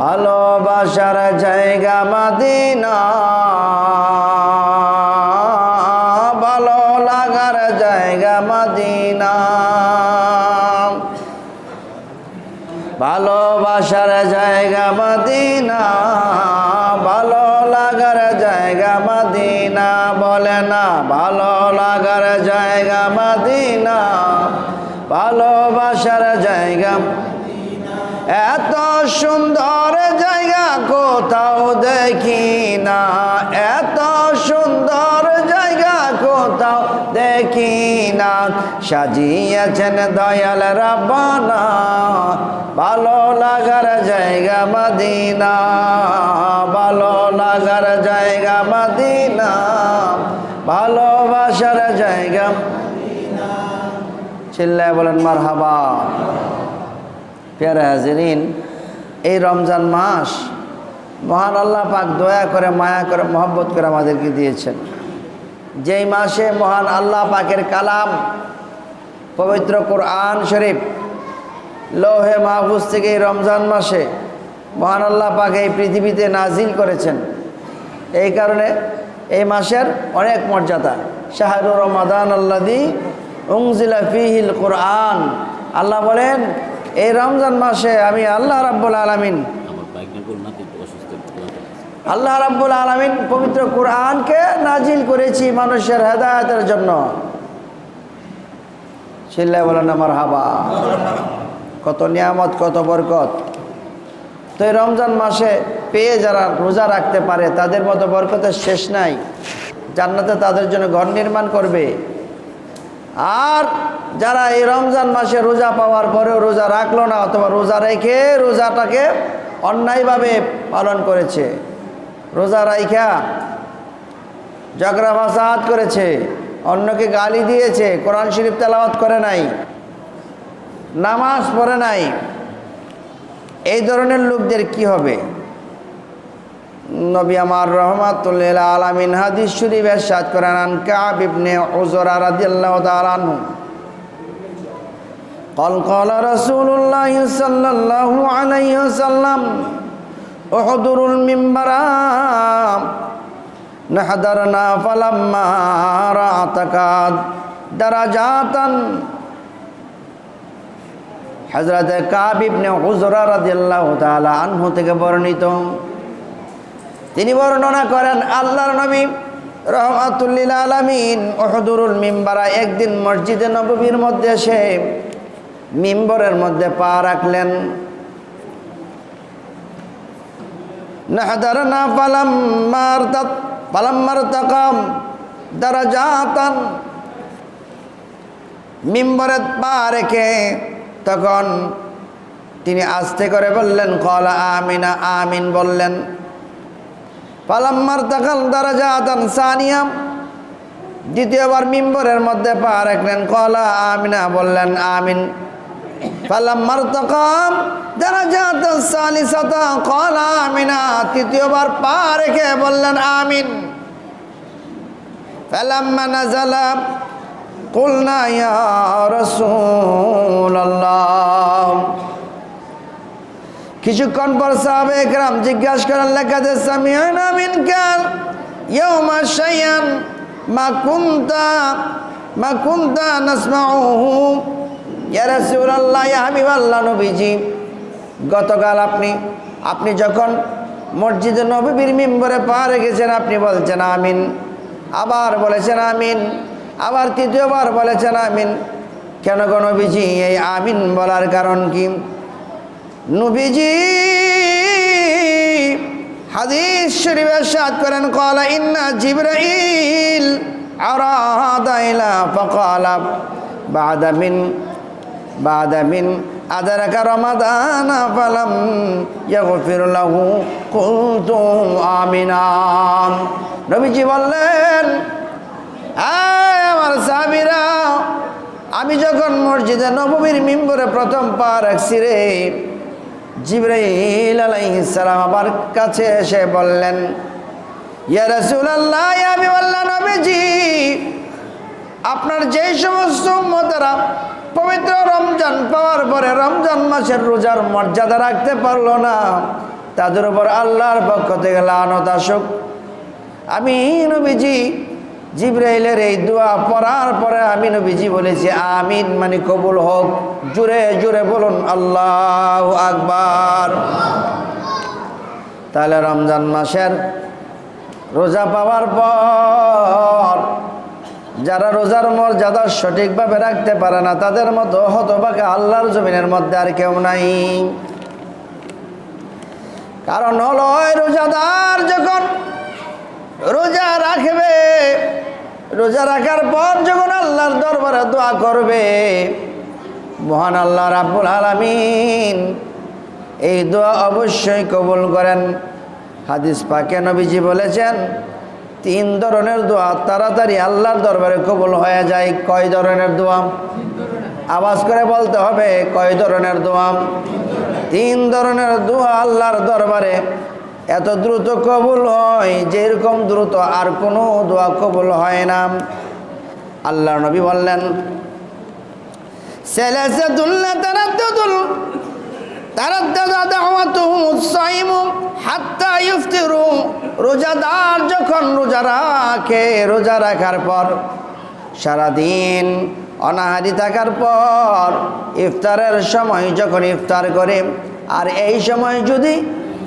ভালোবাসার জায়গা মাদিনা। ভালো লাগার জায়গা মাদিনা। ভালোবাসার জায়গা মাদিনা। ভালো লাগার জায়গা মাদিনা বলে না। ভালো লাগার জায়গা মাদিনা। ভালোবাসার জায়গা এত সুন্দর জায়গা কোথাও দেখি না। এত সুন্দর জায়গা কোথাও দেখি না। সাজিয়েছেন দয়াল রাব্বানা, ভালো লাগার জায়গা মদিনা, ভালো লাগার জায়গা মদিনা, ভালোবাসার জায়গা চিল্লায় বলেন মার হাবা পেয়ারা হাজিরিন এই রমজান মাস, মহান আল্লাহ পাক দয়া করে, মায়া করে, মহব্বত করে আমাদেরকে দিয়েছেন। যেই মাসে মহান আল্লাহ পাকের কালাম, পবিত্র কোরআন শরীফ, লৌহে মাহফুজ থেকে এই রমজান মাসে মহান আল্লাহ পাক এই পৃথিবীতে নাজিল করেছেন। এই কারণে এই মাসের অনেক মর্যাদা। শাহরুর রমাদান আল্লাদি উংজিলা ফিহিল কোরআন। আল্লাহ বলেন এই রমজান মাসে আমি আল্লাহ রাব্বুল আলমিন আল্লাহ রাব্বুল আলমিন পবিত্র কোরআনকে নাজিল করেছি মানুষের হেদায়তের জন্য। চিল্লায় বলেন আমার হাবা কত নিয়ামত কত বরকত। তো এই রমজান মাসে পেয়ে যারা রোজা রাখতে পারে তাদের মতো বরকতের শেষ নাই। জান্নাতে তাদের জন্য ঘর নির্মাণ করবে। আর যারা এই রমজান মাসে রোজা পাওয়ার পরেও রোজা রাখল না অথবা রোজা রেখে রোজাটাকে অন্যায়ভাবে পালন করেছে, রোজা রাইখা ঝগড়া ফাসাদ করেছে, অন্যকে গালি দিয়েছে, কোরআন শরীফ তেলাওয়াত করে নাই, নামাজ পড়ে নাই, এই ধরনের লোকদের কি হবে? নবী আমার রহমাতুল্লাহ আলামিন হাদিস শরীফ এরশাদ করেন আন কাব ইবনে উজরা রাদিয়াল্লাহু তাআলা قال قال رسول الله صلى الله عليه وسلم احضروا المنبر نحضرنا فلما رأتك درجات হজরত কাব ইবনে হুজরা রাদিয়াল্লাহু তাআলা আনহু থেকে বর্ণিত তিনি বর্ণনা করেন আল্লাহর নবী রহমাতুল্লিল আলমিন ওহদুরুল মিম্বারা একদিন মসজিদে নববীর মধ্যে এসে মিম্বরের মধ্যে পা রাখলেন। পা রেখে তখন তিনি আস্তে করে বললেন, কলা আমিনা, আমিন বললেন। পালাম্মার তাকাল দারাজাতান সানিয়াম দ্বিতীয়বার মিম্বরের মধ্যে পা রাখলেন, কলা আমিনা বললেন, আমিন। পালাম্মার তাকাম দারাজাত সালিসাতা কলা আমিনা তৃতীয়বার পা রেখে বললেন আমিন ফালাম্মা নাজালা قلنا يا رسول الله কিছুক্ষণ পর সাহাবে একরাম জিজ্ঞাসা করেন লেখাতে সামিয়ানা মিনকাল ইয়াউমা শাইয়ান মা কুনতা মা কুনতা নাসমাউহু ইয়া রাসূলুল্লাহ, ইয়া হাবিবাল্লাহ নবীজি, গতকাল আপনি আপনি যখন মসজিদে নবীর মিম্বরে পা রেখেছেন আপনি বলছেন আমিন। আবার বলেছেন আমিন। আবার তৃতীয়বার বলেছেন আমিন। কেন গো নবীজি, এই আমিন বলার কারণ কি? নবীজি, হাদিস শরীফের সাথ করেন, কলা ইন্না জিব্রাইল আরাদা ইলা ফাকালা বাদা মিন বাদা মিন আদারাকা রমাদানা ফালাম ইয়াগফির লাহু কুলতু আমিনা। নবীজি বললেন আমার সাবিরা আমি যখন মসজিদে নববীর মিম্বরে প্রথম পা রাখছি রে, জিব্রাইল আলাইহিসসালাম আমার কাছে এসে বললেন, ইয়া রাসূলুল্লাহ, আমি বললাম, নবীজি, আপনার যেই সমস্ত উম্মতেরা পবিত্র রমজান পাওয়ার পরে রমজান মাসের রোজার মর্যাদা রাখতে পারল না। তাদের উপর আল্লাহর পক্ষ থেকে লানত আসুক। আমি নবীজি জিব্রাইলের এই দোয়া পড়ার পরে আমি নবীজি বলেছি, আমিন মানে কবুল হোক। জুড়ে জুড়ে বলুন, আল্লাহ আকবার। তাহলে রমজান মাসের রোজা পাওয়ার পর যারা রোজার মর্যাদা সঠিকভাবে রাখতে পারে না, তাদের মতো হতবাকে আল্লাহর জমিনের মধ্যে আর কেউ নাই। কারণ হলো রোজাদার যখন রোজা রাখবে, রোজা রাখার পর যখন আল্লাহর দরবারে দোয়া করবে, মহান আল্লাহ রাব্বুল আলামিন এই দোয়া অবশ্যই কবুল করেন। হাদিস পাকে নবীজি বলেছেন তিন ধরনের দোয়া, তাড়াতাড়ি আল্লাহর দরবারে কবুল হয়ে যায়। কয় ধরনের দোয়া? আওয়াজ করে বলতে হবে, কয় ধরনের দোয়া? তিন ধরনের দোয়া আল্লাহর দরবারে। এত দ্রুত কবুল হয়, যেরকম দ্রুত আর কোনো দোয়া কবুল হয় না। আল্লাহ নবী বললেন সেলাসাতুল্লাহ তারাদ্দুল তারাদ্দাদ দাওয়াতুহুম উস-সাইম হাত্তা ইফতিরু রোজাদার যখন রোজা রাখে, রোজা রাখার পর, সারাদিন অনাহারি থাকার পর, ইফতারের সময় যখন ইফতার করে, আর এই সময় যদি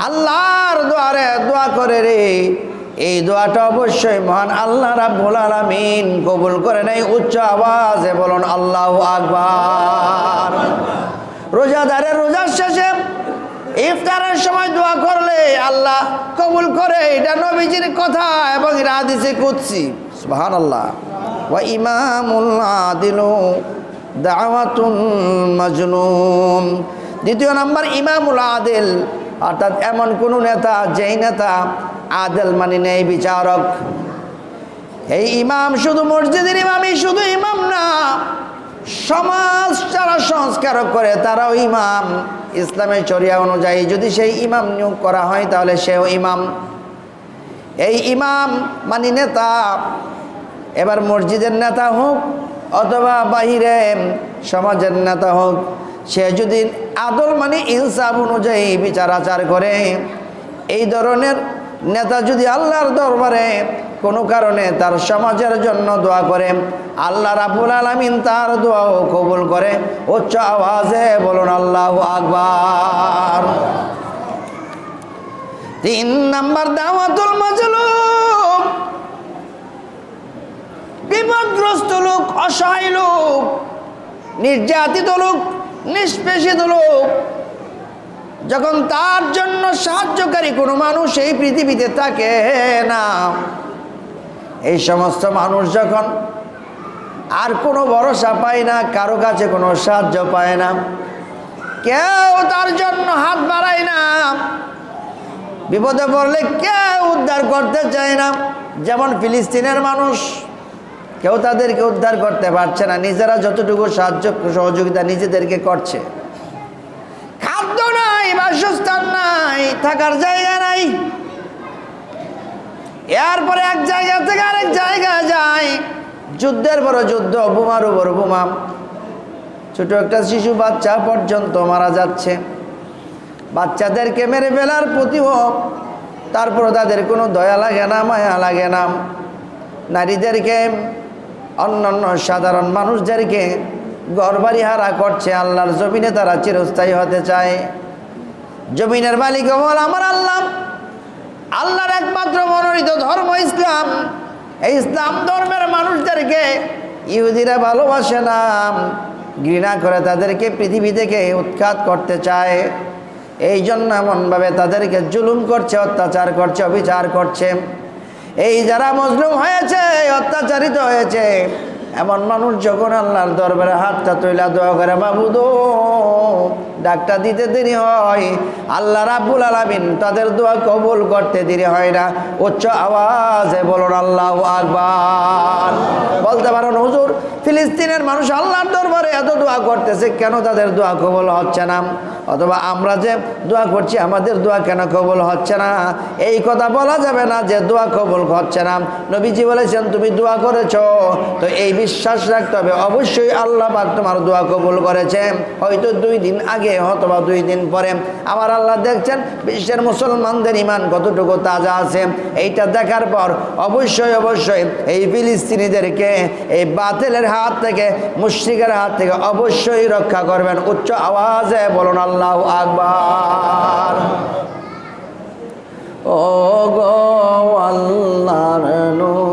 আল্লাহর দোয়ারে দোয়া করে রে, এই দোয়াটা অবশ্যই মহান আল্লাহ রাব্বুল আলামিন কবুল করে নেই উচ্চ আওয়াজে বলুন, আল্লাহ আকবার। রোজাদারের রোজার শেষে ইফতারের সময় দোয়া করলে আল্লাহ কবুল করে, এটা নবীজির কথা এবং এটা হাদিসে কুদসি। সুবহানাল্লাহ। ওয়া ইমামুল আদিলু দ্বিতীয় নাম্বার, ইমামুল আদিল, অর্থাৎ এমন কোন নেতা, যেই নেতা আদেল মানে নেই, বিচারক। এই ইমাম শুধু মসজিদের ইমামই শুধু ইমাম না, সমাজ যারা সংস্কারক করে, তারাও ইমাম। ইসলামের চরিয়া অনুযায়ী যদি সেই ইমাম নিয়োগ করা হয়, তাহলে সেও ইমাম। এই ইমাম মানে নেতা, এবার মসজিদের নেতা হোক অথবা বাহিরে সমাজের নেতা হোক, সে যদি আদল মানে ইনসাফ অনুযায়ী বিচার আচার করে, এই ধরনের নেতা যদি আল্লাহর দরবারে কোনো কারণে তার সমাজের জন্য দোয়া করে। আল্লাহ রাবুল আলমিন তার দোয়াও কবুল করে। উচ্চ আওয়াজে বলুন, আল্লাহ আকবার। তিন নাম্বার দাওয়াতুল মাজলুম। বিপদগ্রস্ত লোক, অসহায় লোক, নির্যাতিত লোক, নিষ্পেষিত লোক, যখন তার জন্য সাহায্যকারী কোনো মানুষ এই পৃথিবীতে থাকে না এই সমস্ত মানুষ যখন আর কোনো ভরসা পায় না, কারও কাছে কোনো সাহায্য পায় না, কেউ তার জন্য হাত বাড়ায় না, বিপদে পড়লে কেউ উদ্ধার করতে চায় না। যেমন ফিলিস্তিনের মানুষ, কেউ তাদেরকে উদ্ধার করতে পারছে না, নিজেরা যতটুকু সাহায্য, সহযোগিতা নিজেদেরকে করছে। খাদ্য নাই, বাসস্থান নাই, থাকার জায়গা নাই। এরপরে এক জায়গা থেকে আরেক জায়গা যায়। যুদ্ধের বড় যুদ্ধ, বোমার উপর বোমা। ছোট একটা শিশু বাচ্চা পর্যন্ত মারা যাচ্ছে। বাচ্চাদেরকে মেরে ফেলার প্রতিও তারপর তাদের কোনো দয়া লাগে না, মায়া লাগে না। নারীদেরকে, অন্যান্য সাধারণ মানুষদেরকে গড়বাড়ি হারা করছে আল্লাহর জমিনে, তারা চিরস্থায়ী হতে চায়। জমিনের মালিক আমার আল্লাহ। আল্লাহর একমাত্র মনোনীত ধর্ম ইসলাম। এই ইসলাম ধর্মের মানুষদেরকে ইহুদিরা ভালোবাসে না, ঘৃণা করে তাদেরকে পৃথিবী থেকে উৎখাত করতে চায়। এই জন্য এমনভাবে তাদেরকে জুলুম করছে, অত্যাচার করছে, অবিচার করছে। এই যারা মজলুম হয়েছে, অত্যাচারিত হয়েছে এমন মানুষ যখন আল্লাহর দরবারে হাতটা তৈলা দোয়া করে মাবুদ ডাকটা দিতে দেরি হয়। আল্লাহ রাব্বুল আলামিন তাদের দোয়া কবুল করতে দেরি হয় না। উচ্চ আওয়াজে বলুন, আল্লাহ আকবার। বলতে পারেন, হুজুর ফিলিস্তিনের মানুষ আল্লাহর দরবারে এত দোয়া করতেছে, কেন তাদের দোয়া কবল হচ্ছে না? অথবা আমরা যে দোয়া করছি, আমাদের দোয়া কেন কবল হচ্ছে না? এই কথা বলা যাবে না যে দোয়া কবল হচ্ছে না। নবীজি বলেছেন, তুমি দোয়া করেছ, তো এই বিশ্বাস রাখতে হবে। অবশ্যই আল্লাহ পাক তোমার দোয়া কবুল করেছে। হয়তো দুই দিন আগে অথবা দুই দিন পরে। আমার আল্লাহ দেখছেন, বিশ্বের মুসলমানদের ইমান কতটুকু তাজা আছে, এইটা দেখার পর অবশ্যই অবশ্যই এই ফিলিস্তিনিদেরকে, এই বাতিলের হাত থেকে, মুশ্রিকের হাত থেকে অবশ্যই রক্ষা করবেন। উচ্চ আওয়াজে বলুন, আল্লাহ আকবার। ও গো আল্লাহর নূর।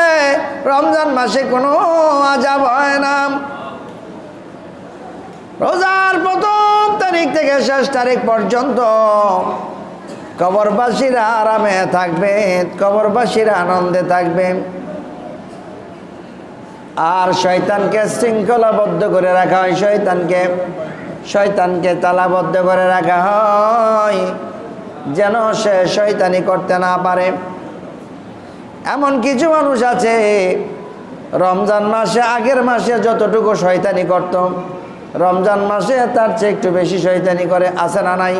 রমজান মাসে কোনো আজাব হয় না। রোজার প্রথম তারিখ থেকে শেষ তারিখ পর্যন্ত কবরবাসীরা আরামে থাকবে, কবরবাসীরা আনন্দে থাকবে। আর শয়তানকে শৃঙ্খলাবদ্ধ করে রাখা হয়, শয়তানকে শয়তানকে তালাবদ্ধ করে রাখা হয়, যেন সে শয়তানি করতে না পারে। এমন কিছু মানুষ আছে, রমজান মাসে, আগের মাসে যতটুকু শয়তানি করত, রমজান মাসে তার চেয়ে একটু বেশি শয়তানি করে, আছে না নাই?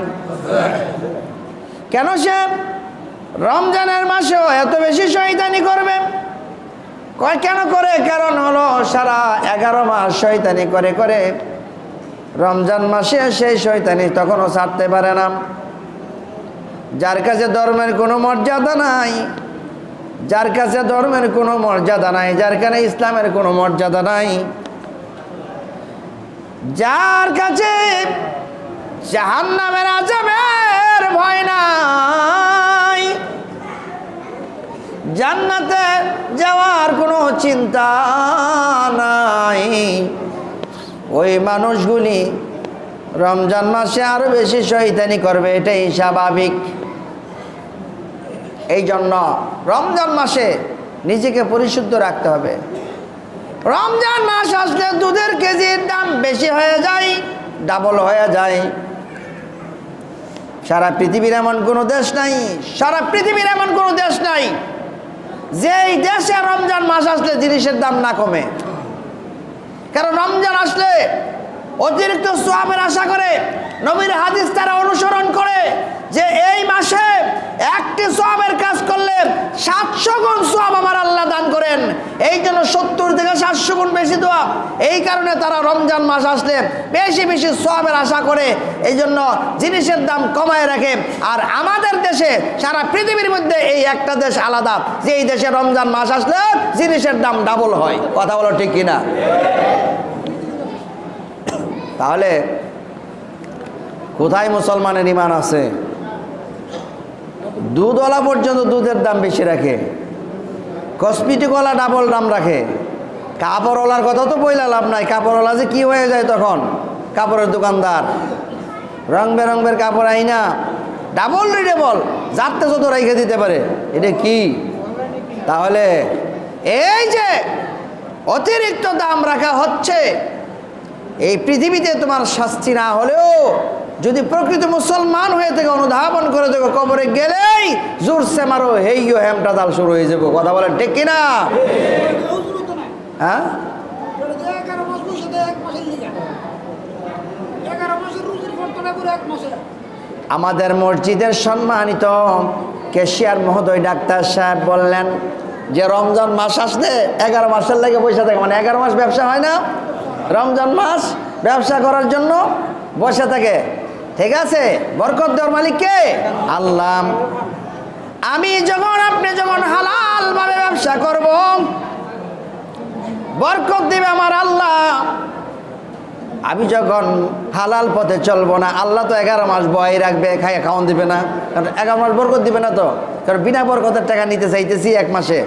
কেন সে রমজানের মাসেও এত বেশি শয়তানি করবে? কয় কেন করে? কারণ হলো সারা এগারো মাস শয়তানি করে করে রমজান মাসে সেই শয়তানি তখনও ছাড়তে পারে না। যার কাছে ধর্মের কোনো মর্যাদা নাই যার কাছে ধর্মের কোনো মর্যাদা নাই, যার কাছে ইসলামের কোনো মর্যাদা নাই। যার কাছে জাহান্নামের আজাবের ভয় নাই। জান্নাতে যাওয়ার কোনো চিন্তা নাই। ওই মানুষগুলি রমজান মাসে আরও বেশি শয়তানি করবে, এটাই স্বাভাবিক। এই জন্য রমজান মাসে নিজেকে পরিশুদ্ধ রাখতে হবে। রমজান মাস আসলে দুধের কেজির দাম বেশি হয়ে যায় ডাবল হয়ে যায়। সারা পৃথিবীর এমন কোনো দেশ নাই, সারা পৃথিবীর এমন কোনো দেশ নাই, যেই দেশে রমজান মাস আসলে জিনিসের দাম না কমে। কারণ রমজান আসলে অতিরিক্ত সোয়াবের আশা করে নবীর হাদিস তারা অনুসরণ করে যে এই মাসে একটি সোয়াবের কাজ করলে সাতশো গুণ সোয়াব আমার আল্লাহ দান করেন। এই জন্য সত্তর থেকে সাতশো গুণ বেশি দোয়া এই কারণে তারা রমজান মাস আসলে বেশি বেশি সোয়াবের আশা করে। এই জন্য জিনিসের দাম কমায় রাখে। আর আমাদের দেশে, সারা পৃথিবীর মধ্যে এই একটা দেশ আলাদা। যে এই দেশে রমজান মাস আসলে জিনিসের দাম ডাবল হয়। কথা বলো ঠিক কিনা? তাহলে কোথায় মুসলমানের ইমান আছে? দুধওয়ালা পর্যন্ত দুধের দাম বেশি রাখে। কসমেটিকওয়ালা ডাবল দাম রাখে। কাপড়ওয়ালার কথা তো বইলা লাভ নাই। কাপড়ওয়ালা যে কি হয়ে যায় তখন? কাপড়ের দোকানদার। রং বেরঙের কাপড় আইনা ডাবল রিডেবল যাতে যত রেখে দিতে পারে। এটা কি? তাহলে এই যে অতিরিক্ত দাম রাখা হচ্ছে। এই পৃথিবীতে তোমার শাস্তি না হলেও যদি প্রকৃত মুসলমান হয়ে থেকে অনুধাবন করে দেখো কবরে গেলেই জোরসে মারো হেইও হেমটা দাল শুরু হয়ে যাব। কথা বলেন ঠিক কিনা? হ্যাঁ? আমাদের মসজিদের সম্মানিত কেশিয়ার মহোদয় ডাক্তার সাহেব বললেন যে রমজান মাস আসলে এগারো মাসের লাগে পয়সা থাকে মানে এগারো মাস ব্যবসা হয় না? রমজান মাস ব্যবসা করার জন্য বসে থাকে। ঠিক আছে? বরকত দেওয়ার মালিক কে? আল্লাহ। আমি যখন, আপনি যখন হালালভাবে ব্যবসা করব, বরকত দিবে আমার আল্লাহ। আমি যখন হালাল পথে চলবো না, আল্লাহ তো এগারো মাস বয় রাখবে খাই খাওয়ান দিবে না। কারণ এগারো মাস বরকত দিবে না তো। কারণ বিনা বরকতের টাকা নিতে চাইতেছি এক মাসে।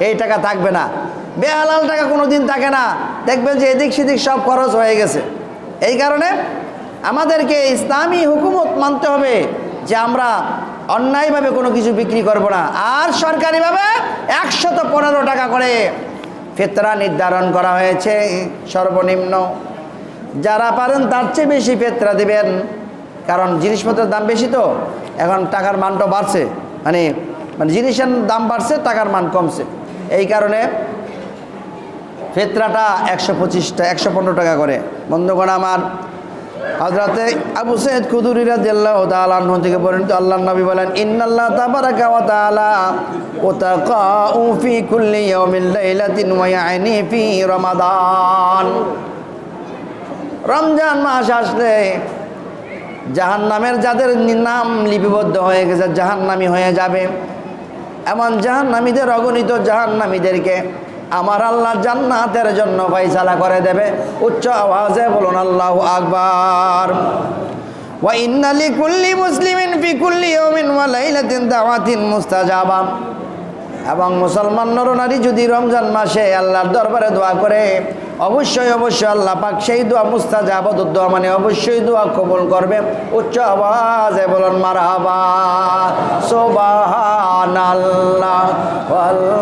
এই টাকা থাকবে না। বেহালাল টাকা কোনো দিন থাকে না। দেখবেন যে এদিক সেদিক সব খরচ হয়ে গেছে। এই কারণে আমাদেরকে ইসলামী হুকুমত মানতে হবে যে আমরা অন্যায়ভাবে কোনো কিছু বিক্রি করব না। আর সরকারিভাবে একশত পনেরো টাকা করে ফেতরা নির্ধারণ করা হয়েছে সর্বনিম্ন। যারা পারেন তার চেয়ে বেশি ফেতরা দেবেন। কারণ জিনিসপত্রের দাম বেশি তো। এখন টাকার মানটা বাড়ছে। মানে মানে জিনিসের দাম বাড়ছে, টাকার মান কমছে। এই কারণে ফেতরাটা একশো পঁচিশটা একশো পনেরো টাকা করে। বন্ধ বন্ধুগণ আমার হজরতে আবু সৈয়দ কুদুরি রাদিয়াল্লাহ তাআলা আনহু থেকে পরিণত আল্লাহ নবী বলেন, ইন্নাল্লাহ তাবারাকা কুল্লি রমাদান। রমজান মাস আসলে জাহান নামের যাদের নাম লিপিবদ্ধ হয়ে গেছে, জাহান্নামী হয়ে যাবে। এমন জাহান্নামীদের অগণিত জাহান্নামীদেরকে আমার আল্লাহ জান্নাতের জন্য ফয়সালা করে দেবে। উচ্চ আওয়াজে বলুন, আল্লাহ আকবার। কুল্লি মুসলিমিন ফি কুল্লি ইয়াউমিন ওয়া লাইলাতিন দাওয়াতিন মুস্তাজাবা। এবং মুসলমান নরনারী যদি রমজান মাসে আল্লাহর দরবারে দোয়া করে, অবশ্যই অবশ্যই আল্লাহ পাক সেই দোয়া মুস্তাজাব দোয়া মানে অবশ্যই দোয়া কবুল করবে। উচ্চ আওয়াজে বলুন মারহাবা সুবহানাল্লাহ আলহামদুলিল্লাহ